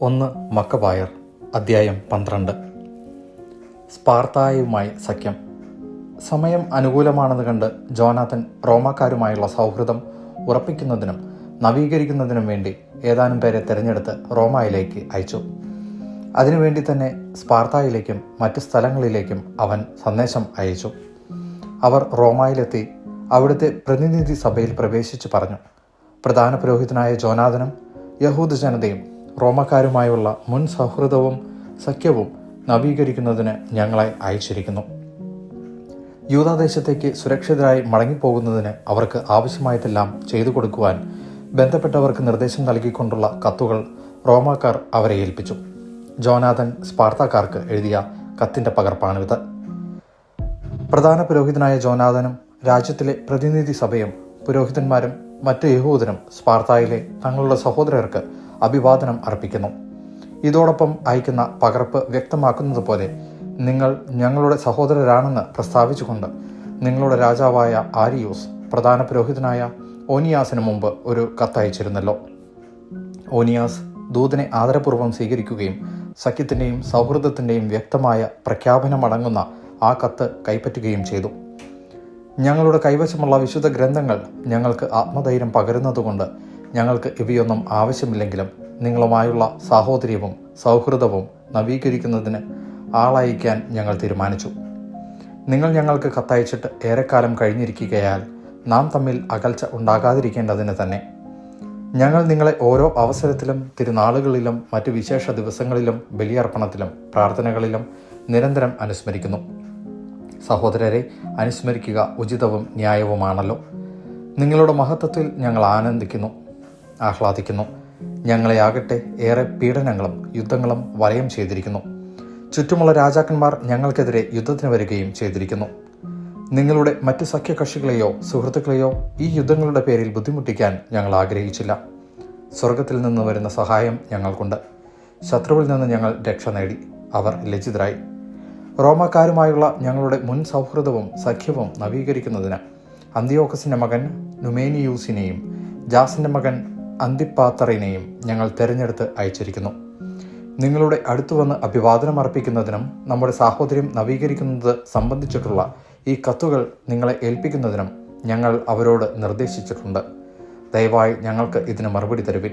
ഒന്ന് മക്കബായർ അദ്ധ്യായം പന്ത്രണ്ട്. സ്പാർത്തായുമായി സഖ്യം. സമയം അനുകൂലമാണെന്ന് കണ്ട് ജോനാഥൻ റോമാക്കാരുമായുള്ള സൗഹൃദം ഉറപ്പിക്കുന്നതിനും നവീകരിക്കുന്നതിനും വേണ്ടി ഏതാനും പേരെ തിരഞ്ഞെടുത്ത് റോമായിലേക്ക് അയച്ചു. അതിനുവേണ്ടി തന്നെ സ്പാർത്തായിലേക്കും മറ്റ് സ്ഥലങ്ങളിലേക്കും അവൻ സന്ദേശം അയച്ചു. അവർ റോമായിലെത്തി അവിടുത്തെ പ്രതിനിധി സഭയിൽ പ്രവേശിച്ച് പറഞ്ഞു. പ്രധാന പുരോഹിതനായ ജോനാഥനും യഹൂദ് ജനതയും റോമക്കാരുമായുള്ള മുൻ സൗഹൃദവും സഖ്യവും നവീകരിക്കുന്നതിന് ഞങ്ങളെ അയച്ചിരിക്കുന്നു. യൂതാദേശത്തേക്ക് സുരക്ഷിതരായി മടങ്ങിപ്പോകുന്നതിന് അവർക്ക് ആവശ്യമായതെല്ലാം ചെയ്തു കൊടുക്കുവാൻ ബന്ധപ്പെട്ടവർക്ക് നിർദ്ദേശം നൽകിക്കൊണ്ടുള്ള കത്തുകൾ റോമാക്കാർ അവരെ ഏൽപ്പിച്ചു. ജോനാഥൻ സ്പാർത്താക്കാർക്ക് എഴുതിയ കത്തിന്റെ പകർപ്പാണിത്. പ്രധാന പുരോഹിതനായ ജോനാഥനും രാജ്യത്തിലെ പ്രതിനിധി സഭയും പുരോഹിതന്മാരും മറ്റ് യഹൂദനും സ്പാർത്തായിലെ തങ്ങളുടെ സഹോദരർക്ക് അഭിവാദനം അർപ്പിക്കുന്നു. ഇതോടൊപ്പം അയക്കുന്ന പകർപ്പ് വ്യക്തമാക്കുന്നത് പോലെ നിങ്ങൾ ഞങ്ങളുടെ സഹോദരരാണെന്ന് പ്രസ്താവിച്ചുകൊണ്ട് നിങ്ങളുടെ രാജാവായ ആരിയൂസ് പ്രധാന പുരോഹിതനായ ഓനിയാസിന് മുമ്പ് ഒരു കത്തയച്ചിരുന്നല്ലോ. ഓനിയാസ് ദൂതനെ ആദരപൂർവം സ്വീകരിക്കുകയും സഖ്യത്തിന്റെയും സൗഹൃദത്തിന്റെയും വ്യക്തമായ പ്രഖ്യാപനമടങ്ങുന്ന ആ കത്ത് കൈപ്പറ്റുകയും ചെയ്തു. ഞങ്ങളുടെ കൈവശമുള്ള വിശുദ്ധ ഗ്രന്ഥങ്ങൾ ഞങ്ങൾക്ക് ആത്മധൈര്യം പകരുന്നതുകൊണ്ട് ഞങ്ങൾക്ക് ഇവയൊന്നും ആവശ്യമില്ലെങ്കിലും നിങ്ങളുമായുള്ള സാഹോദര്യവും സൗഹൃദവും നവീകരിക്കുന്നതിന് ആളയക്കാൻ ഞങ്ങൾ തീരുമാനിച്ചു. നിങ്ങൾ ഞങ്ങൾക്ക് കത്തയച്ചിട്ട് ഏറെക്കാലം കഴിഞ്ഞിരിക്കുകയാൽ നാം തമ്മിൽ അകൽച്ച ഉണ്ടാകാതിരിക്കേണ്ടതിന് തന്നെ. ഞങ്ങൾ നിങ്ങളെ ഓരോ അവസരത്തിലും തിരുനാളുകളിലും മറ്റ് വിശേഷ ദിവസങ്ങളിലും ബലിയർപ്പണത്തിലും പ്രാർത്ഥനകളിലും നിരന്തരം അനുസ്മരിക്കുന്നു. സഹോദരരെ അനുസ്മരിക്കുക ഉചിതവും ന്യായവുമാണല്ലോ. നിങ്ങളുടെ മഹത്വത്തിൽ ഞങ്ങൾ ആനന്ദിക്കുന്നു. ആഹ്ലാദിക്കുന്നു. ഞങ്ങളെ ആകട്ടെ ഏറെ പീഡനങ്ങളും യുദ്ധങ്ങളും വലയം ചെയ്തിരിക്കുന്നു. ചുറ്റുമുള്ള രാജാക്കന്മാർ ഞങ്ങൾക്കെതിരെ യുദ്ധത്തിന് വരികയും ചെയ്തിരിക്കുന്നു. നിങ്ങളുടെ മറ്റ് സഖ്യകക്ഷികളെയോ സുഹൃത്തുക്കളെയോ ഈ യുദ്ധങ്ങളുടെ പേരിൽ ബുദ്ധിമുട്ടിക്കാൻ ഞങ്ങൾ ആഗ്രഹിച്ചില്ല. സ്വർഗത്തിൽ നിന്ന് വരുന്ന സഹായം ഞങ്ങൾക്കുണ്ട്. ശത്രുവിൽ നിന്ന് ഞങ്ങൾ രക്ഷ നേടി. അവർ ലജ്ജിതരായി. റോമക്കാരുമായുള്ള ഞങ്ങളുടെ മുൻ സൗഹൃദവും സഖ്യവും നവീകരിക്കുന്നതിന് അന്തിയോക്കസിന്റെ മകൻ നുമേനിയൂസിനെയും ജാസിന്റെ മകൻ അന്തിപ്പാത്തറിനെയും ഞങ്ങൾ തിരഞ്ഞെടുത്ത് അയച്ചിരിക്കുന്നു. നിങ്ങളുടെ അടുത്തു വന്ന് അഭിവാദനം അർപ്പിക്കുന്നതിനും നമ്മുടെ സാഹോദര്യം നവീകരിക്കുന്നത് സംബന്ധിച്ചിട്ടുള്ള ഈ കത്തുകൾ നിങ്ങളെ ഏൽപ്പിക്കുന്നതിനും ഞങ്ങൾ അവരോട് നിർദ്ദേശിച്ചിട്ടുണ്ട്. ദയവായി ഞങ്ങൾക്ക് ഇതിന് മറുപടി തരുവിൻ.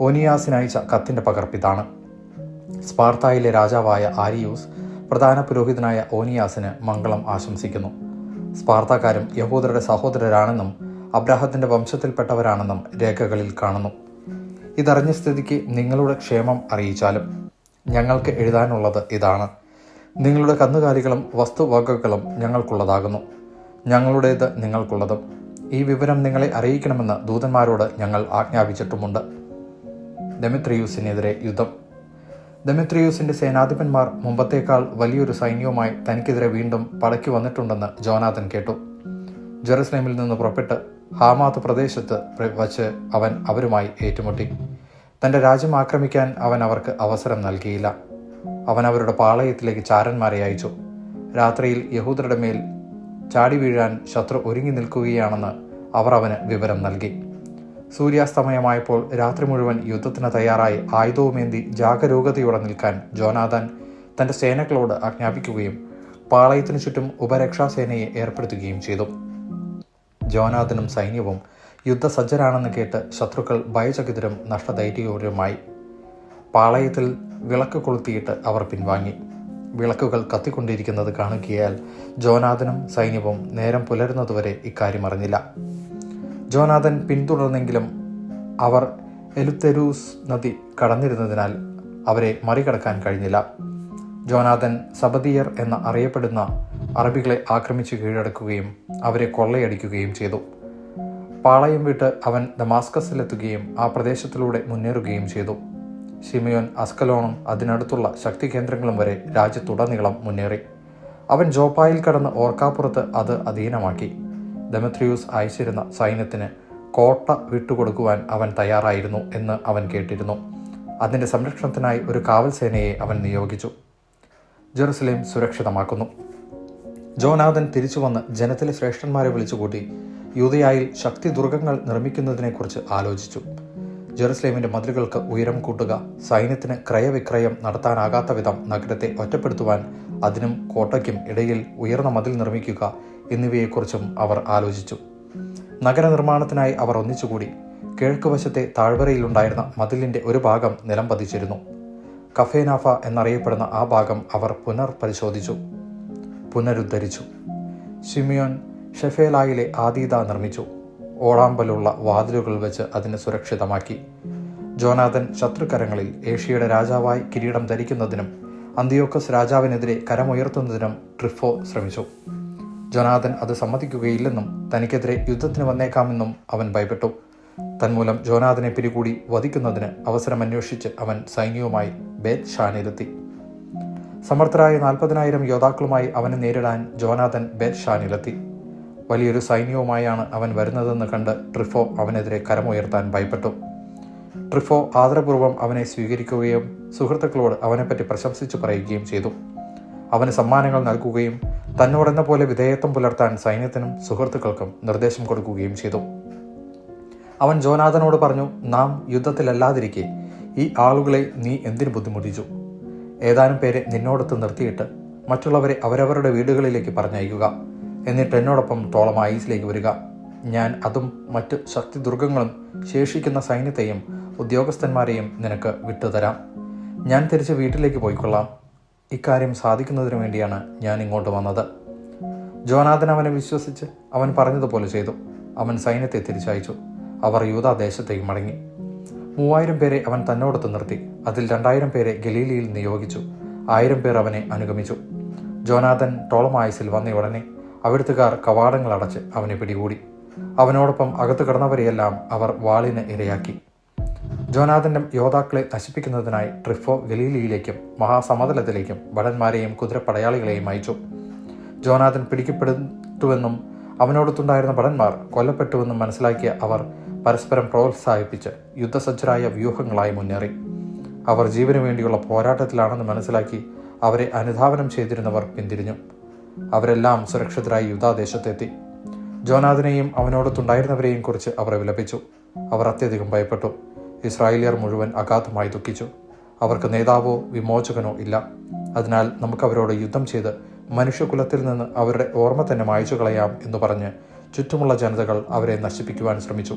ഓനിയാസിനയച്ച കത്തിന്റെ പകർപ്പിതാണ് സ്പാർത്തായിലെ രാജാവായ ആരിയൂസ് പ്രധാന പുരോഹിതനായ ഓനിയാസിന് മംഗളം ആശംസിക്കുന്നു. സ്പാർത്താക്കാരും യഹൂദരുടെ സഹോദരരാണെന്നും അബ്രാഹത്തിന്റെ വംശത്തിൽപ്പെട്ടവരാണെന്നും രേഖകളിൽ കാണുന്നു. ഇതറിഞ്ഞ സ്ഥിതിക്ക് നിങ്ങളുടെ ക്ഷേമം അറിയിച്ചാലും ഞങ്ങൾക്ക് എഴുതാനുള്ളത് ഇതാണ്. നിങ്ങളുടെ കന്നുകാലികളും വസ്തുവകകളും ഞങ്ങൾക്കുള്ളതാകുന്നു. ഞങ്ങളുടേത് നിങ്ങൾക്കുള്ളതും. ഈ വിവരം നിങ്ങളെ അറിയിക്കണമെന്ന് ദൂതന്മാരോട് ഞങ്ങൾ ആജ്ഞാപിച്ചിട്ടുമുണ്ട്. ദമിത്രിയൂസിനെതിരെ യുദ്ധം. ഡെമിത്രിയൂസിന്റെ സേനാധിപന്മാർ മുമ്പത്തേക്കാൾ വലിയൊരു സൈന്യവുമായി തനിക്കെതിരെ വീണ്ടും പടക്കി വന്നിട്ടുണ്ടെന്ന് ജോനാഥൻ കേട്ടു. ജെറുസലേമിൽ നിന്ന് പുറപ്പെട്ട് ഹാമാത്ത് പ്രദേശത്ത് വച്ച് അവൻ അവരുമായി ഏറ്റുമുട്ടി. തന്റെ രാജ്യം ആക്രമിക്കാൻ അവൻ അവർക്ക് അവസരം നൽകിയില്ല. അവൻ അവരുടെ പാളയത്തിലേക്ക് ചാരന്മാരെ അയച്ചു. രാത്രിയിൽ യഹൂദരുടെ മേൽ ചാടി വീഴാൻ ശത്രു ഒരുങ്ങി നിൽക്കുകയാണെന്ന് അവർ അവന് വിവരം നൽകി. സൂര്യാസ്തമയമായപ്പോൾ രാത്രി മുഴുവൻ യുദ്ധത്തിന് തയ്യാറായി ആയുധവുമേന്തി ജാഗരൂകതയോടെ നിൽക്കാൻ ജോനാഥൻ തന്റെ സേനകളോട് ആജ്ഞാപിക്കുകയും പാളയത്തിനു ചുറ്റും ഉപരക്ഷാസേനയെ ഏർപ്പെടുത്തുകയും ചെയ്തു. ജോനാഥനും സൈന്യവും യുദ്ധസജ്ജരാണെന്ന് കേട്ട് ശത്രുക്കൾ ഭയചകിതരും നഷ്ടധൈര്യവുമായി പാളയത്തിൽ വിളക്ക് കൊളുത്തിയിട്ട് അവർ പിൻവാങ്ങി. വിളക്കുകൾ കത്തിക്കൊണ്ടിരിക്കുന്നത് കാണുകയാൽ ജോനാഥനും സൈന്യവും നേരം പുലരുന്നതുവരെ ഇക്കാര്യം അറിഞ്ഞില്ല. ജോനാഥൻ പിന്തുടർന്നെങ്കിലും അവർ എലുത്തെരൂസ് നദി കടന്നിരുന്നതിനാൽ അവരെ മറികടക്കാൻ കഴിഞ്ഞില്ല. ജോനാഥൻ സബദിയർ എന്ന അറിയപ്പെടുന്ന അറബികളെ ആക്രമിച്ച് കീഴടക്കുകയും അവരെ കൊള്ളയടിക്കുകയും ചെയ്തു. പാളയം വിട്ട് അവൻ ദമാസ്കസിലെത്തുകയും ആ പ്രദേശത്തിലൂടെ മുന്നേറുകയും ചെയ്തു. ഷിമിയോൻ അസ്കലോണും അതിനടുത്തുള്ള ശക്തി കേന്ദ്രങ്ങളും വരെ രാജ്യത്തുടനീളം മുന്നേറി. അവൻ ജോപ്പായിൽ കടന്ന് ഓർക്കാപ്പുറത്ത് അത് അധീനമാക്കി. ഡെമത്രിയൂസ് അയച്ചിരുന്ന സൈന്യത്തിന് കോട്ട വിട്ടുകൊടുക്കുവാൻ അവൻ തയ്യാറായിരുന്നു എന്ന് അവൻ കേട്ടിരുന്നു. അതിന്റെ സംരക്ഷണത്തിനായി ഒരു കാവൽ സേനയെ അവൻ നിയോഗിച്ചു. ജെറുസലേം സുരക്ഷിതമാക്കുന്നു. ജോനാഥൻ തിരിച്ചു വന്ന് ജനത്തിലെ ശ്രേഷ്ഠന്മാരെ വിളിച്ചുകൂട്ടി. യൂതയായിൽ ശക്തി ദുർഗങ്ങൾ നിർമ്മിക്കുന്നതിനെക്കുറിച്ച് ആലോചിച്ചു. ജെറുസലേമിന്റെ മതിലുകൾക്ക് ഉയരം കൂട്ടുക സൈന്യത്തിന് ക്രയവിക്രയം നടത്താനാകാത്ത വിധം നഗരത്തെ ഒറ്റപ്പെടുത്തുവാൻ അതിനും കോട്ടയ്ക്കും ഇടയിൽ ഉയർന്ന മതിൽ നിർമ്മിക്കുക എന്നിവയെക്കുറിച്ചും അവർ ആലോചിച്ചു. നഗരനിർമ്മാണത്തിനായി അവർ ഒന്നിച്ചുകൂടി. കിഴക്കുവശത്തെ താഴ്വരയിലുണ്ടായിരുന്ന മതിലിന്റെ ഒരു ഭാഗം നിലം പതിച്ചിരുന്നു. കഫേനാഫ എന്നറിയപ്പെടുന്ന ആ ഭാഗം അവർ പുനർപരിശോധിച്ചു. പുനരുദ്ധരിച്ചു. ഷിമിയോൻ ഷെഫേലായിലെ ആദീത നിർമ്മിച്ചു. ഓടാമ്പലുള്ള വാതിലുകൾ വെച്ച് അതിനെ സുരക്ഷിതമാക്കി. ജോനാഥൻ ശത്രുക്കരങ്ങളിൽ ഏഷ്യയുടെ രാജാവായി കിരീടം ധരിക്കുന്നതിനും അന്തിയോക്കസ് രാജാവിനെതിരെ കരമുയർത്തുന്നതിനും ട്രിഫോ ശ്രമിച്ചു. ജോനാഥൻ അത് സമ്മതിക്കുകയില്ലെന്നും തനിക്കെതിരെ യുദ്ധത്തിന് വന്നേക്കാമെന്നും അവൻ ഭയപ്പെട്ടു. തന്മൂലം ജോനാഥനെ പിരികൂടി വധിക്കുന്നതിന് അവസരം അന്വേഷിച്ച് അവൻ സൈന്യവുമായി ബേത് ഷാനിലെത്തി സമർത്ഥരായ നാൽപ്പതിനായിരം യോദ്ധാക്കളുമായി അവനെ നേരിടാൻ ജോനാഥൻ ബേത് ഷാനിലെത്തി വലിയൊരു സൈന്യവുമായാണ് അവൻ വരുന്നതെന്ന് കണ്ട് ട്രിഫോ അവനെതിരെ കരമുയർത്താൻ ഭയപ്പെട്ടു. ട്രിഫോ ആദരപൂർവം അവനെ സ്വീകരിക്കുകയും സുഹൃത്തുക്കളോട് അവനെപ്പറ്റി പ്രശംസിച്ചു പറയുകയും ചെയ്തു. അവന് സമ്മാനങ്ങൾ നൽകുകയും തന്നോടെന്ന പോലെ വിധേയത്വം പുലർത്താൻ സൈന്യത്തിനും സുഹൃത്തുക്കൾക്കും നിർദ്ദേശം കൊടുക്കുകയും ചെയ്തു. അവൻ ജോനാഥനോട് പറഞ്ഞു നാം യുദ്ധത്തിലല്ലാതിരിക്കെ ഈ ആളുകളെ നീ എന്തിനു ബുദ്ധിമുട്ടിച്ചു? ഏതാനും പേരെ നിന്നോടത്ത് നിർത്തിയിട്ട് മറ്റുള്ളവരെ അവരവരുടെ വീടുകളിലേക്ക് പറഞ്ഞയക്കുക. എന്നിട്ട് എന്നോടൊപ്പം ടോളം ആയിസിലേക്ക് വരിക. ഞാൻ അതും മറ്റ് ശക്തിദുർഗങ്ങളും ശേഷിക്കുന്ന സൈന്യത്തെയും ഉദ്യോഗസ്ഥന്മാരെയും നിനക്ക് വിട്ടുതരാം. ഞാൻ തിരിച്ച് വീട്ടിലേക്ക് പോയിക്കൊള്ളാം. ഇക്കാര്യം സാധിക്കുന്നതിനു വേണ്ടിയാണ് ഞാൻ ഇങ്ങോട്ട് വന്നത്. ജോനാഥൻ അവനെ വിശ്വസിച്ച് അവൻ പറഞ്ഞതുപോലെ ചെയ്തു. അവൻ സൈന്യത്തെ തിരിച്ചയച്ചു. അവർ യൂതാദേശത്തേക്ക് മടങ്ങി. മൂവായിരം പേരെ അവൻ തന്നോടത്ത് നിർത്തി. അതിൽ രണ്ടായിരം പേരെ ഗലീലിയിൽ നിയോഗിച്ചു. ആയിരം പേർ അവനെ അനുഗമിച്ചു. ജോനാഥൻ ടോളമായസിൽ വന്ന ഉടനെ അവിടുത്തുകാർ കവാടങ്ങൾ അടച്ച് അവനെ പിടികൂടി. അവനോടൊപ്പം അകത്ത് കിടന്നവരെയെല്ലാം അവർ വാളിന് ഇരയാക്കി. ജോനാഥന്റെ യോദ്ധാക്കളെ നശിപ്പിക്കുന്നതിനായി ട്രിഫോ ഗലീലിയിലേക്കും മഹാസമതലത്തിലേക്കും ഭടന്മാരെയും കുതിരപ്പടയാളികളെയും അയച്ചു. ജോനാഥൻ പിടിക്കപ്പെടുത്തുവെന്നും അവനോടൊത്തുണ്ടായിരുന്ന ഭടന്മാർ കൊല്ലപ്പെട്ടുവെന്നും മനസ്സിലാക്കിയ അവർ പരസ്പരം പ്രോത്സാഹിപ്പിച്ച് യുദ്ധസജ്ജരായ വ്യൂഹങ്ങളായി മുന്നേറി. അവർ ജീവനു വേണ്ടിയുള്ള പോരാട്ടത്തിലാണെന്ന് മനസ്സിലാക്കി അവരെ അനുധാവനം ചെയ്തിരുന്നവർ പിന്തിരിഞ്ഞു. അവരെല്ലാം സുരക്ഷിതരായി യുദ്ധാദേശത്തെത്തി. ജോനാഥിനെയും അവനോടൊത്തുണ്ടായിരുന്നവരെയും കുറിച്ച് അവർ വിലപിച്ചു. അവർ അത്യധികം ഭയപ്പെട്ടു. ഇസ്രായേലിയർ മുഴുവൻ അഗാധമായി ദുഃഖിച്ചു. അവർക്ക് നേതാവോ വിമോചകനോ ഇല്ല. അതിനാൽ നമുക്കവരോട് യുദ്ധം ചെയ്ത് മനുഷ്യകുലത്തിൽ നിന്ന് അവരുടെ ഓർമ്മ തന്നെ മായച്ചു കളയാം എന്ന് പറഞ്ഞ് ചുറ്റുമുള്ള ജനതകൾ അവരെ നശിപ്പിക്കുവാൻ ശ്രമിച്ചു.